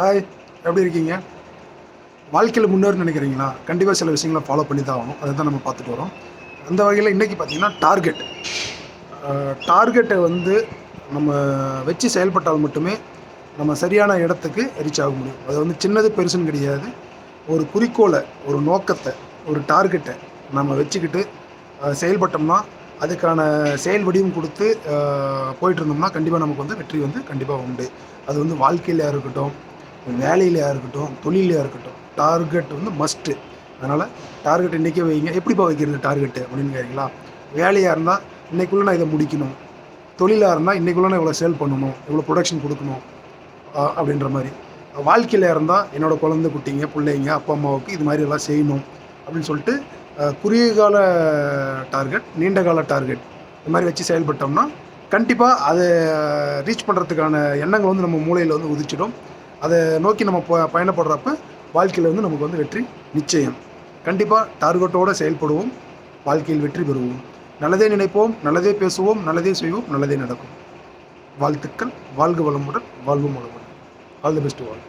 Hi எப்படி இருக்கீங்க? வாழ்க்கையில் முன்னேறணும்னு நினைக்கிறீங்களா? கண்டிப்பாக சில விஷயங்களை ஃபாலோ பண்ணி தான் ஆகணும். அதை தான் நம்ம பார்த்துட்டு வரோம். அந்த வகையில் இன்றைக்கி பார்த்தீங்கன்னா டார்கெட் டார்கெட்டை வந்து நம்ம வச்சு செயல்பட்டால் மட்டுமே நம்ம சரியான இடத்துக்கு ரீச் ஆக முடியும். அது வந்து சின்னது பெருசுன்னு கிடையாது. ஒரு குறிக்கோளை ஒரு நோக்கத்தை ஒரு டார்கெட்டை நம்ம வச்சுக்கிட்டு செயல்பட்டோம்னா அதுக்கான செயல் வடிவம் கொடுத்து போயிட்டு இருந்தோம்னா கண்டிப்பாக நமக்கு வந்து வெற்றி வந்து கண்டிப்பாக உண்டு. அது வந்து வாழ்க்கையிலையாக இருக்கட்டும் வேலையிலையா இருக்கட்டும் தொழிலையாக இருக்கட்டும் டார்கெட் வந்து மஸ்ட்டு அதனால் டார்கெட் இன்றைக்கே வைங்க. எப்படிப்பா வைக்கிறது டார்கெட்டு அப்படின்னு கேட்குறீங்களா வேலையாக இருந்தால் இன்றைக்குள்ளே நான் இதை முடிக்கணும். தொழிலாக இருந்தால் இன்றைக்குள்ளே நான் இவ்வளோ சேல் பண்ணணும் இவ்வளோ ப்ரொடக்ஷன் கொடுக்கணும் அப்படின்ற மாதிரி. வாழ்க்கையில் இருந்தால் என்னோட குழந்தை குட்டிங்க பிள்ளைங்க அப்பா அம்மாவுக்கு இது மாதிரி எல்லாம் செய்யணும் அப்படின்னு சொல்லிட்டு குறுகிய கால டார்கெட் நீண்ட கால டார்கெட் இது மாதிரி வச்சு செயல்பட்டோம்னா கண்டிப்பாக அதை ரீச் பண்ணுறதுக்கான எண்ணங்கள் வந்து நம்ம மூளையில் வந்து உதிச்சிடும். அதை நோக்கி நம்ம ப பயணப்படுறப்ப வாழ்க்கையில் வந்து நமக்கு வந்து வெற்றி நிச்சயம். கண்டிப்பாக டார்கெட்டோடு செயல்படுவோம். வாழ்க்கையில் வெற்றி பெறுவோம். நல்லதே நினைப்போம் நல்லதே பேசுவோம் நல்லதே செய்வோம் நல்லதே நடக்கும். வாழ்த்துக்கள். வாழ்க வளமுடன் வாழ்வும் வளமுடன் ஆல் தி பெஸ்ட் வாழ்